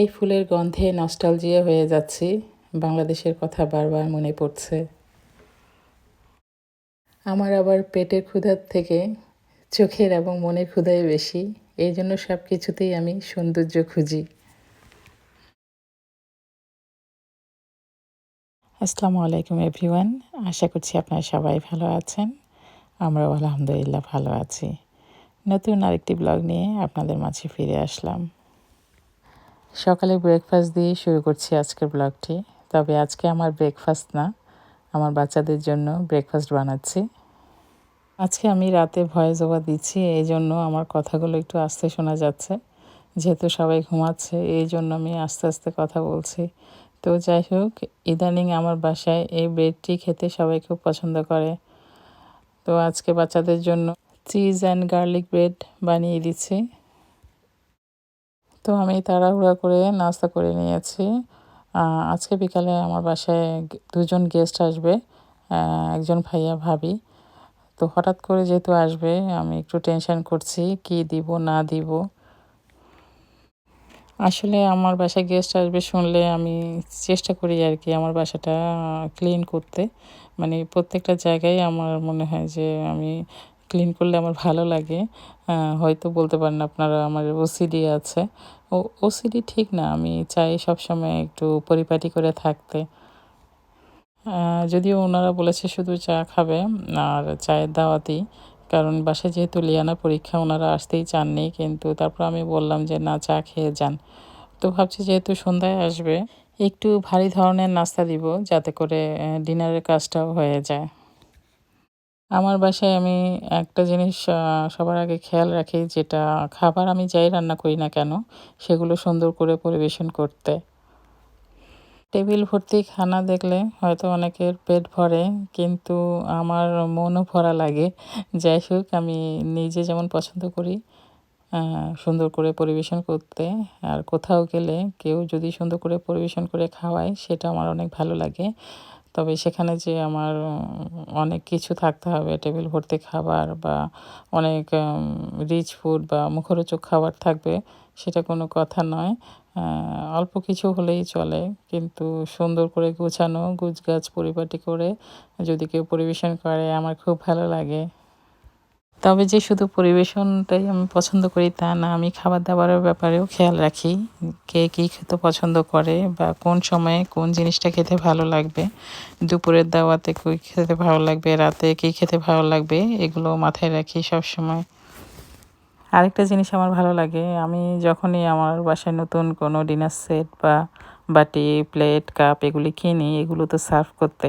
এই ফুলের গন্ধে নস্টালজিয়া হয়ে যাচ্ছি। বাংলাদেশের কথা বারবার মনে পড়ছে। আমার আবার পেটের ক্ষুধার থেকে চোখের এবং মনের ক্ষুধাই বেশি। এই জন্য সব কিছুতেই আমি সৌন্দর্য খুঁজি। আসসালামু আলাইকুম এভরিওয়ান আশা করছি আপনারা সবাই ভালো আছেন। আমরাও আলহামদুলিল্লাহ ভালো আছি। নতুন আরেকটি ব্লগ নিয়ে আপনাদের মাঝে ফিরে আসলাম। সকালে ব্রেকফাস্ট দিয়ে শুরু করছি আজকের ব্লগটি তবে আজকে আমার ব্রেকফাস্ট না, আমার বাচ্চাদের জন্য ব্রেকফাস্ট বানাচ্ছি। আজকে আমি রাতে ভয়েস ওভার দিচ্ছি, এই জন্য আমার কথাগুলো একটু আস্তে শোনা যাচ্ছে। যেহেতু সবাই ঘুমাচ্ছে, এই জন্য আমি আস্তে আস্তে কথা বলছি। তো যাই হোক, ইদানিং আমার বাসায় এই ব্রেডটি খেতে সবাই খুব পছন্দ করে। তো আজকে বাচ্চাদের জন্য চিজ অ্যান্ড গার্লিক ব্রেড বানিয়ে দিচ্ছি। তো আমি তাড়াহুড়া করে নাস্তা করে নিয়েছি। আজকে বিকালে আমার বাসায় দুজন গেস্ট আসবে একজন ভাইয়া ভাবি। তো হঠাৎ করে যেহেতু আসবে, আমি একটু টেনশন করছি, কি দিব, না দিব। আসলে আমার বাসায় গেস্ট আসবে শুনলে আমি চেষ্টা করি আর কি আমার বাসাটা ক্লিন করতে। মানে প্রত্যেকটা জায়গায় আমার মনে হয় যে আমি ক্লিন করলে আমার ভালো লাগে। হয়তো বলতে পারেন আপনারা আমার ওসিডি আছে। ও ওসিডি ঠিক না, আমি চাই সবসময় একটু পরিপাটি করে থাকতে। যদিও ওনারা বলেছে শুধু চা খাবে আর চায়ের দাওয়াতেই, কারণ বাসায় যেহেতু লিয়ানা পরীক্ষা, ওনারা আসতেই চাননি, কিন্তু তারপর আমি বললাম যে, না, চা খেয়ে যান। তো ভাবছি যেহেতু সন্ধ্যায় আসবে, একটু ভারী ধরনের নাস্তা দিব, যাতে করে ডিনারের কাজটাও হয়ে যায়। আমার বাসায় আমি একটা জিনিস সবার আগে খেয়াল রাখি, যেটা খাবার আমি যাই রান্না করি না কেন, সেগুলো সুন্দর করে পরিবেশন করতে। টেবিল ভর্তি খানা দেখলে হয়তো অনেকের পেট ভরে, কিন্তু আমার মনও ভরা লাগে। যাই হোক, আমি নিজে যেমন পছন্দ করি সুন্দর করে পরিবেশন করতে, আর কোথাও গেলে কেউ যদি সুন্দর করে পরিবেশন করে খাওয়ায়, সেটা আমার অনেক ভালো লাগে। তবে সেখানে যে আমার অনেক কিছু থাকতে হবে, টেবিল ভর্তি খাবার বা অনেক রিচ ফুড বা মুখরোচক খাবার থাকবে, সেটা কোনো কথা নয়। অল্প কিছু হলেই চলে, কিন্তু সুন্দর করে গোছানো, গুছগাছ পরিপাটি করে যদি কেউ পরিবেশন করে, আমার খুব ভালো লাগে। তবে যে শুধু পরিবেশনটাই আমি পছন্দ করি তা না, আমি খাবার দাবারের ব্যাপারেও খেয়াল রাখি কে কী খেতে পছন্দ করে বা কোন সময়ে কোন জিনিসটা খেতে ভালো লাগবে, দুপুরের দাওয়াতে কী খেতে ভালো লাগবে, রাতে কী খেতে ভালো লাগবে, এগুলো মাথায় রাখি সব সময় আরেকটা জিনিস আমার ভালো লাগে, আমি যখনই আমার বাসায় নতুন কোনো ডিনার সেট বা বাটি, প্লেট, কাপ এগুলি কিনি, এগুলো তো সার্ভ করতে,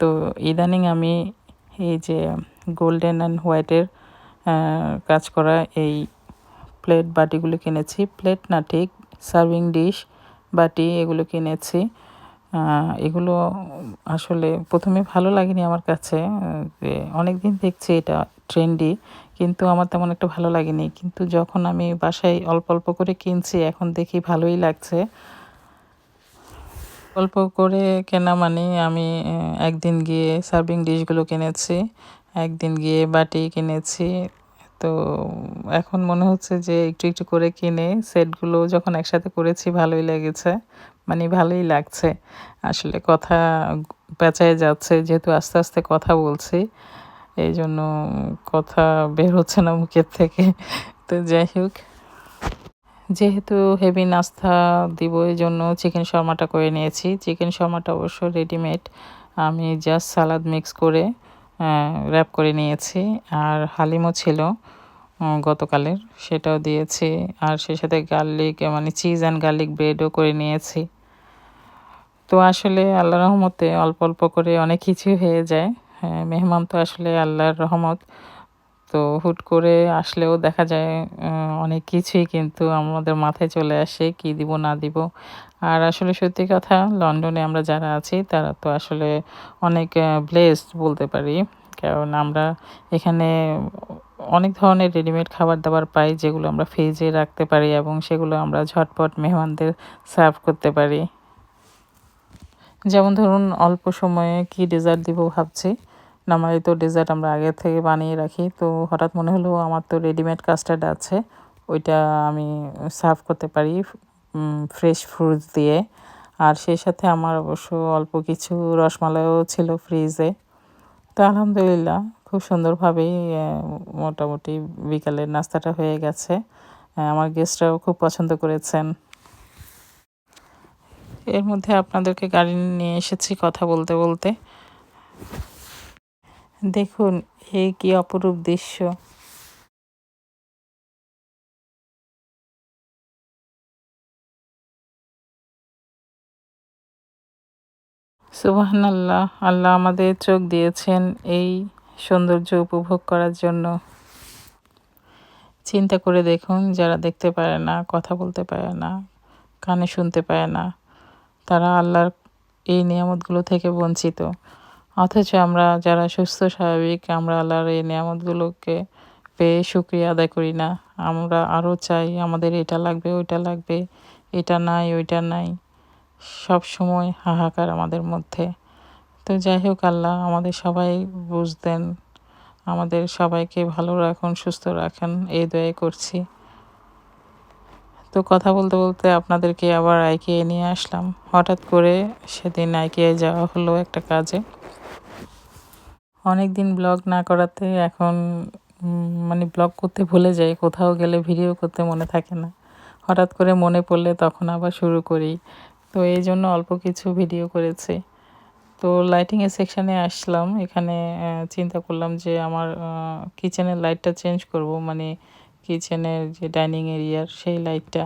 তো ইদানিং আমি এই যে গোল্ডেন অ্যান্ড হোয়াইটের কাজ করা এই প্লেট বাটিগুলো কিনেছি। প্লেট না ঠিক, সার্ভিং ডিশ, বাটি এগুলো কিনেছি। এগুলো আসলে প্রথমে ভালো লাগেনি আমার কাছে অনেক দিন দেখছি এটা ট্রেন্ডি, কিন্তু আমার তেমন একটা ভালো লাগেনি। কিন্তু যখন আমি বাসায় অল্প অল্প করে কিনছি, এখন দেখি ভালোই লাগছে। অল্প করে কেনা মানে আমি একদিন গিয়ে সার্ভিং ডিশগুলো কিনেছি। একদিন গিয়ে বাটি কিনেছি। তো এখন মনে হচ্ছে যে একটু একটু করে কিনে সেটগুলো যখন একসাথে করেছি ভালোই লেগেছে। মানে ভালোই লাগছে। আসলে কথা পেঁচায় যাচ্ছে, যেহেতু আস্তে আস্তে কথা বলছি। এই জন্য কথা বের হচ্ছে না মুখের থেকে। তো যাই হোক। যেহেতু হেভি নাস্তা দিব এই জন্য চিকেন শর্মাটা করে নিয়েছি। চিকেন শর্মাটা অবশ্য রেডিমেড আমি জাস্ট সালাদ মিক্স করে র্যাপ করে নিয়েছি। আর হালিমও ছিল গতকালের। সেটাও দিয়েছি। আর সে সাথে গার্লিক মানে চিজ অ্যান্ড গার্লিক ব্রেডও করে নিয়েছি। তো আসলে আল্লাহ রহমতে অল্প অল্প করে অনেক কিছুই হয়ে যায়। হ্যাঁ মেহমান তো আসলে আল্লাহর রহমত। তো হুট করে আসলেও দেখা যায় অনেক কিছুই কিন্তু আমাদের মাথায় চলে আসে, কি দিব, না দিব। আর আসলে সত্যি কথা, লন্ডনে আমরা যারা আছি, তারা তো আসলে অনেক ব্লেসড বলতে পারি। কারণ আমরা এখানে অনেক ধরনের রেডিমেড খাবার দাবার পাই, যেগুলো আমরা ফ্রিজে রাখতে পারি এবং সেগুলো আমরা ঝটপট মেহমানদের সার্ভ করতে পারি। যেমন ধরুন, অল্প সময়ে কি ডেজার্ট দিব ভাবছি। নর্মালি তো ডেজার্ট আমরা আগে থেকে বানিয়ে রাখি, তো হঠাৎ মনে হলো আমার তো রেডিমেড কাস্টার্ড আছে, ওইটা আমি সার্ভ করতে পারি ফ্রেশ ফ্রুটস দিয়ে। আর সেই সাথে আমার অবশ্য অল্প কিছু রসমালাইও ছিল ফ্রিজে তো আলহামদুলিল্লাহ, খুব সুন্দরভাবেই মোটামুটি বিকালের নাস্তাটা হয়ে গেছে। আমার গেস্টরাও খুব পছন্দ করেছেন। এর মধ্যে আপনাদেরকে গাড়ি নিয়ে এসেছি কথা বলতে বলতে। দেখুন, এ কি অপরূপ দৃশ্য। সুবাহান আল্লাহ আল্লাহ আমাদের চোখ দিয়েছেন এই সৌন্দর্য উপভোগ করার জন্য। চিন্তা করে দেখুন, যারা দেখতে পারে না, কথা বলতে পারে না, কানে শুনতে পায় না, তারা আল্লাহর এই নিয়ামতগুলো থেকে বঞ্চিত। অথচ আমরা যারা সুস্থ, স্বাভাবিক, আমরা আল্লাহর এই নিয়ামতগুলোকে পেয়ে সুক্রিয়া আদায় করি না। আমরা আরও চাই, আমাদের এটা লাগবে, ওইটা লাগবে, এটা নাই, ওইটা নাই। সব সময় হাহাকার আমাদের মধ্যে। তো যাই হোক আল্লাহ, আমাদের সবাই বুঝতেন, আমাদের সবাইকে ভালো রাখুন, সুস্থ রাখেন, এই দয়ে করছি। তো কথা বলতে বলতে আপনাদেরকে আবার আইকে নিয়ে আসলাম। হঠাৎ করে সেদিন আইকে যাওয়া হলো একটা কাজে। অনেক দিন ব্লগ না করাতে এখন মানে ব্লগ করতে ভুলে যাই, কোথাও গেলে ভিডিও করতে মনে থাকে না। হঠাৎ করে মনে পড়লে তখন আবার শুরু করি। তো এই জন্য অল্প কিছু ভিডিও করেছি। তো লাইটিংয়ের সেকশানে আসলাম, এখানে চিন্তা করলাম যে আমার কিচেনের লাইটটা চেঞ্জ করব মানে কিচেনের যে ডাইনিং এরিয়ার সেই লাইটটা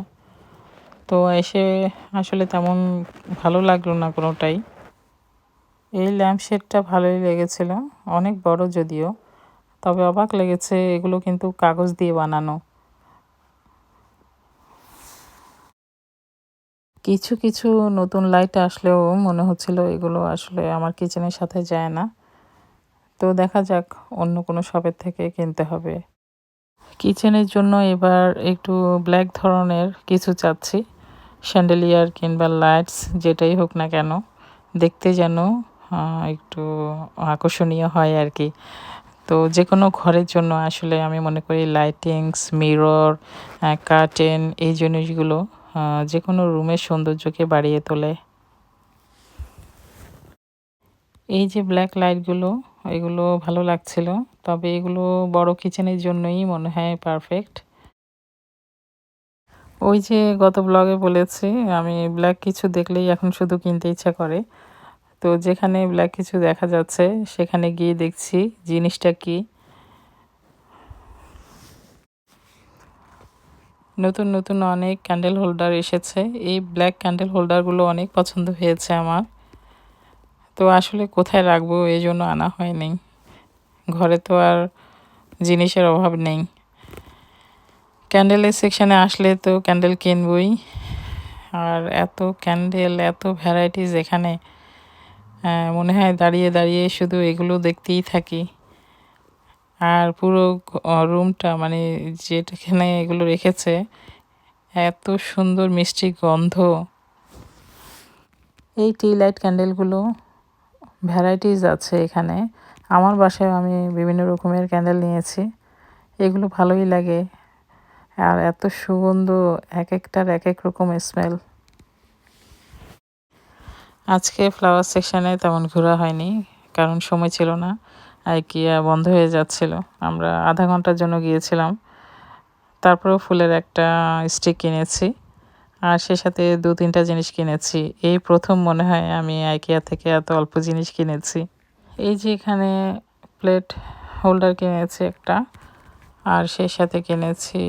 তো এসে আসলে তেমন ভালো লাগল না কোনোটাই। এই ল্যাম্পশেডটা ভালোই লেগেছিল, অনেক বড় যদিও, তবে অবাক লেগেছে, এগুলো কিন্তু কাগজ দিয়ে বানানো। কিছু কিছু নতুন লাইট আসলেও মনে হচ্ছিল এগুলো আসলে আমার কিচেনের সাথে যায় না। তো দেখা যাক, অন্য কোনো শপের থেকে কিনতে হবে। কিচেনের জন্য এবার একটু ব্ল্যাক ধরনের কিছু চাচ্ছি। স্যান্ডেলিয়ার কিংবা লাইটস যেটাই হোক না কেন। দেখতে যেন একটু আকর্ষণীয় হয় আর কি তো যে কোনো ঘরের জন্য আসলে আমি মনে করি লাইটিংস মিরর কার্টেন এই জিনিসগুলো যে কোনো রুমের সৌন্দর্যকে বাড়িয়ে তোলে। এই যে ব্ল্যাক লাইটগুলো এগুলো ভালো লাগছিল, তবে এগুলো বড় কিচেনের জন্যই মনে হয় পারফেক্ট ওই যে গত ব্লগে বলেছি, আমি ব্ল্যাক কিছু দেখলেই এখন শুধু কিনতে ইচ্ছা করে। তো যেখানে ব্ল্যাক কিছু দেখা যাচ্ছে, সেখানে গিয়ে দেখছি জিনিসটা কি। নতুন নতুন অনেক ক্যান্ডেল হোল্ডার এসেছে। এই ব্ল্যাক ক্যান্ডেল হোল্ডারগুলো অনেক পছন্দ হয়েছে আমার। তো আসলে কোথায় রাখব, এই জন্য আনা হয়নি। ঘরে তো আর জিনিসের অভাব নেই। ক্যান্ডেলের সেকশানে আসলে তো ক্যান্ডেল কিনবই। আর এত ক্যান্ডেল এত ভ্যারাইটিস এখানে মনে হয় দাঁড়িয়ে দাঁড়িয়ে শুধু এগুলো দেখতেই থাকি। আর পুরো রুমটা মানে যেটাখানে এগুলো রেখেছে, এত সুন্দর মিষ্টি গন্ধ। এই টি লাইট ক্যান্ডেলগুলো ভ্যারাইটিস আছে এখানে। আমার বাসায় আমি বিভিন্ন রকমের ক্যান্ডেল নিয়েছি। এগুলো ভালোই লাগে। আর এত সুগন্ধ, এক একটার এক এক রকম স্মেল আজকে ফ্লাওয়ার সেকশানে তেমন ঘোরা হয়নি, কারণ সময় ছিল না। আইকিয়া বন্ধ হয়ে যাচ্ছিল। আমরা আধা ঘণ্টার জন্য গিয়েছিলাম। তারপরেও ফুলের একটা স্টিক কিনেছি আর সে সাথে দু তিনটা জিনিস কিনেছি। এই প্রথম মনে হয় আমি আইকিয়া থেকে এত অল্প জিনিস কিনেছি। এই যে এখানে প্লেট হোল্ডার কিনেছি একটা আর সেই সাথে কিনেছি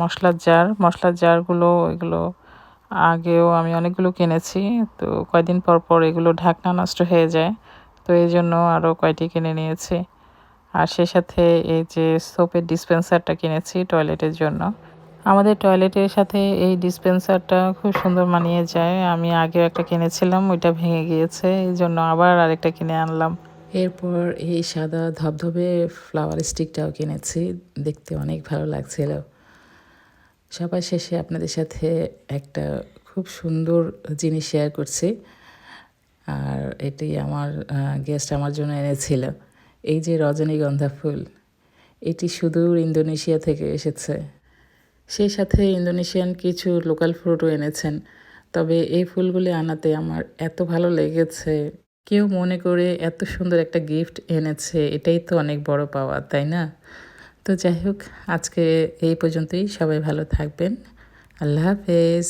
মশলার জার। মশলার জারগুলো, এগুলো আগেও আমি অনেকগুলো কিনেছি। তো কয়দিন পর পর এগুলো ঢাকনা নষ্ট হয়ে যায়। তো এই জন্য আরও কয়টি কিনে নিয়েছি। আর সে সাথে এই যে সোপের ডিসপেন্সারটা কিনেছি টয়লেটের জন্য। আমাদের টয়লেটের সাথে এই ডিসপেন্সারটা খুব সুন্দর মানিয়ে যায়। আমি আগেও একটা কিনেছিলাম, ওইটা ভেঙে গিয়েছে, এই জন্য আবার আরেকটা কিনে আনলাম। এরপর এই সাদা ধবধবে ফ্লাওয়ার স্টিকটাও কিনেছি, দেখতে অনেক ভালো লাগছিল। সবার শেষে আপনাদের সাথে একটা খুব সুন্দর জিনিস শেয়ার করছি। আর এটি আমার গেস্ট আমার জন্য এনেছিল। এই যে রজনীগন্ধা ফুল, এটি সুদূর ইন্দোনেশিয়া থেকে এসেছে। সেই সাথে ইন্দোনেশিয়ান কিছু লোকাল ফ্রুটও এনেছেন। তবে এই ফুলগুলি আনাতে আমার এত ভালো লেগেছে। কেউ মনে করে এত সুন্দর একটা গিফট এনেছে, এটাই তো অনেক বড় পাওয়া, তাই না? তো যাই হোক, আজকে এই পর্যন্তই। সবাই ভালো থাকবেন। আল্লাহ হাফেজ।